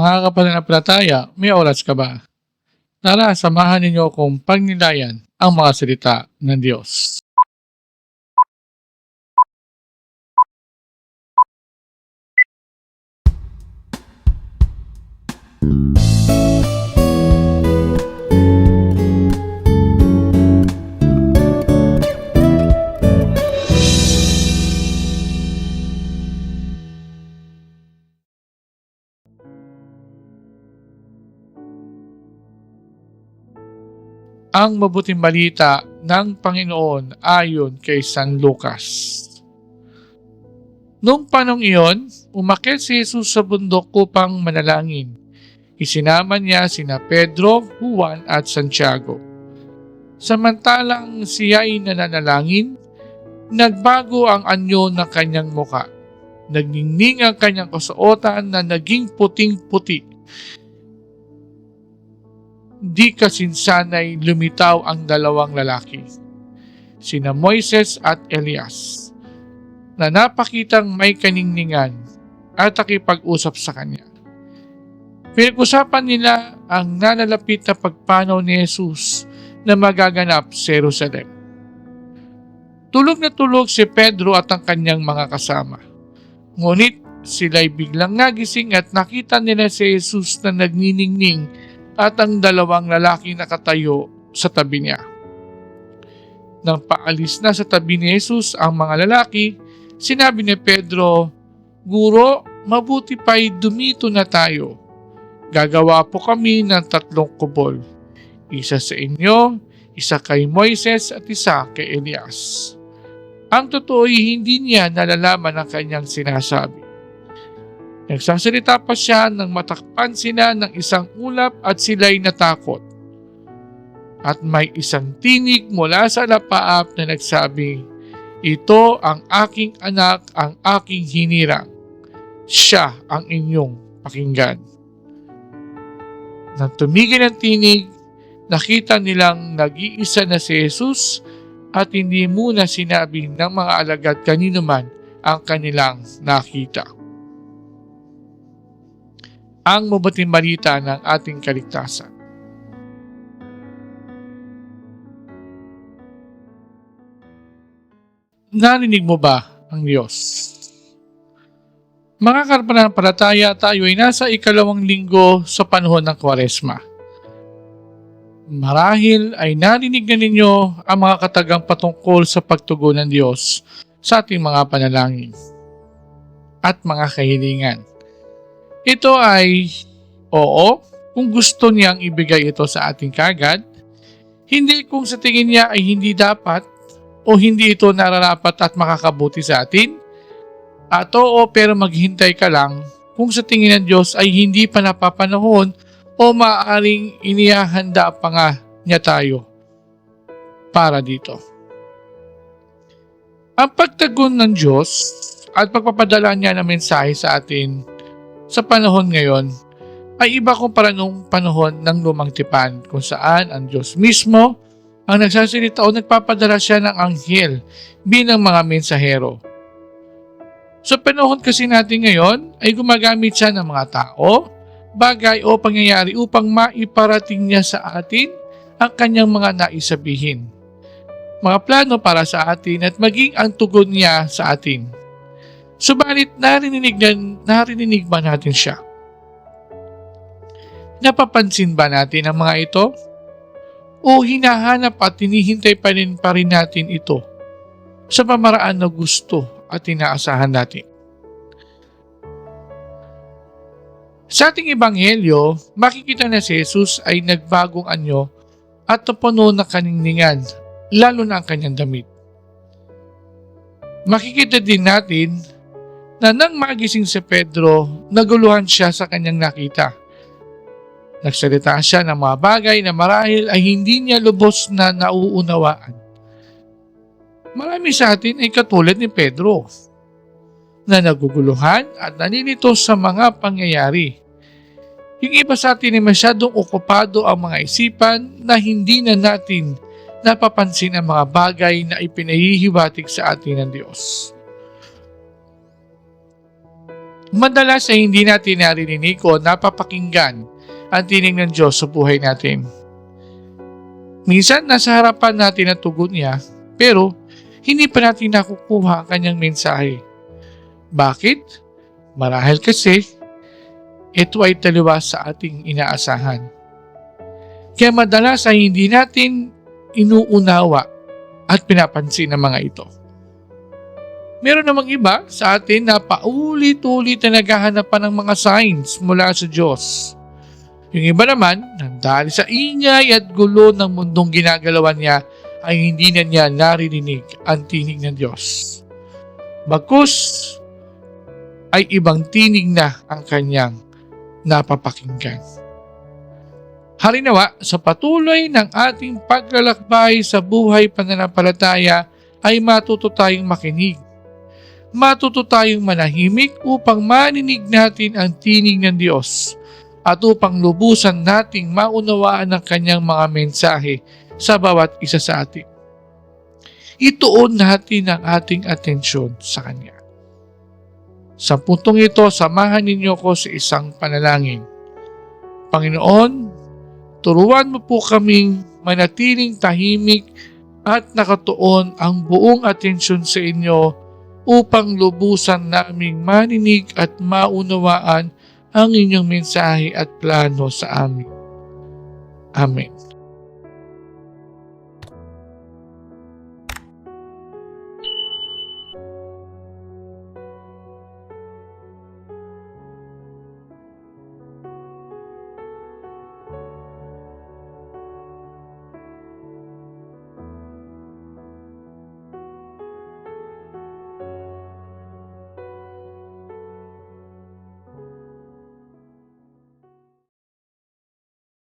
Mga kapananampalataya, may oras ka ba? Tara, samahan ninyo akong pagnilayan ang mga salita ng Diyos. Ang mabuting balita ng Panginoon ayon kay San Lucas. Noong panong iyon, umakyat si Jesus sa bundok upang manalangin. Isinama niya sina Pedro, Juan at Santiago. Samantalang siya ay nananalangin, nagbago ang anyo ng kanyang muka. Nagningning ang kanyang kasuotan na naging puting-puti di kasinsanay lumitaw ang dalawang lalaki, sina Moises at Elias, na napakitang may kaningningan at nakipag-usap sa kanya. Pinag-usapan nila ang nalalapit na pagpanaw ni Jesus na magaganap sa Jerusalem. Tulog na tulog si Pedro at ang kanyang mga kasama. Ngunit sila'y biglang nagising at nakita nila si Jesus na nagniningning at ang dalawang lalaki nakatayo sa tabi niya. Nang paalis na sa tabi ni Jesus ang mga lalaki, sinabi ni Pedro, Guro, mabuti pa'y dumito na tayo. Gagawa po kami ng tatlong kubol. Isa sa inyo, isa kay Moises at isa kay Elias. Ang totoo ay hindi niya nalalaman ang kanyang sinasabi. Nagsasalita pa siya nang matakpan sila ng isang ulap at sila'y natakot. At may isang tinig mula sa lapaap na nagsabi, Ito ang aking anak, ang aking hinirang. Siya ang inyong pakinggan. Nang tumigil ang tinig, nakita nilang nag-iisa na si Jesus at hindi muna sinabi ng mga alagad kanino man ang kanilang nakita ang mabuting balita ng ating kaligtasan. Narinig mo ba ang Diyos? Mga karpananampalataya, tayo ay nasa ikalawang linggo sa panahon ng Kwaresma. Marahil ay narinig na ninyo ang mga katagang patungkol sa pagtugon ng Diyos sa ating mga panalangin at mga kahilingan. Ito ay oo, kung gusto niyang ibigay ito sa ating kagad, hindi kung sa tingin niya ay hindi dapat o hindi ito nararapat at makakabuti sa atin, at oo pero maghintay ka lang kung sa tingin ng Diyos ay hindi pa napapanahon o maaaring inihahanda pa nga niya tayo para dito. Ang pagtagon ng Diyos at pagpapadala niya ng mensahe sa atin sa panahon ngayon ay iba kumpara nung panahon ng lumang tipan kung saan ang Diyos mismo ang nagsasalita o nagpapadala siya ng anghel bilang mga mensahero. Sa panahon kasi natin ngayon ay gumagamit siya ng mga tao, bagay o pangyayari upang maiparating niya sa atin ang kanyang mga naisabihin. Mga plano para sa atin at maging ang tugon niya sa atin. Subalit narinig, na, narinig ba natin siya? Napapansin ba natin ang mga ito? O hinahanap at hinihintay pa rin, pa rin natin ito sa pamaraan na gusto at inaasahan natin? Sa ating ebanghelyo, makikita na si Jesus ay nagbagong anyo at napuno na kaningningan, lalo na ang kanyang damit. Makikita din natin na nang magising si Pedro, naguluhan siya sa kanyang nakita. Nagsalita siya ng mga bagay na marahil ay hindi niya lubos na nauunawaan. Marami sa atin ay katulad ni Pedro na naguguluhan at naninito sa mga pangyayari. Yung iba sa atin ay masyadong okupado ang mga isipan na hindi na natin napapansin ang mga bagay na ipinahihiwatig sa atin ng Diyos. Madalas ay hindi natin naririnig o napapakinggan ang tinig ng Diyos sa buhay natin. Minsan nasa harapan natin ang tugon niya, pero hindi pa natin nakukuha ang kanyang mensahe. Bakit? Marahil kasi ito ay taliwas sa ating inaasahan. Kaya madalas ay hindi natin inuunawa at pinapansin ang mga ito. Meron namang iba sa atin na paulit-ulit na naghahanap pa ng mga signs mula sa Diyos. Yung iba naman, nang dahil sa ingay at gulo ng mundong ginagalawan niya, ay hindi na niya naririnig ang tinig ng Diyos. Bagkus, ay ibang tinig na ang kanyang napapakinggan. Harinawa, sa patuloy ng ating paglalakbay sa buhay pananampalataya ay matuto tayong makinig matuto tayong manahimik upang maninig natin ang tinig ng Diyos at upang lubusan nating maunawaan ang kanyang mga mensahe sa bawat isa sa atin. Ituon natin ang ating atensyon sa Kanya. Sa puntong ito, samahan ninyo ko sa isang panalangin. Panginoon, turuan mo po kaming manatiling tahimik at nakatuon ang buong atensyon sa inyo upang lubusan naming maninig at maunawaan ang inyong mensahe at plano sa amin. Amen.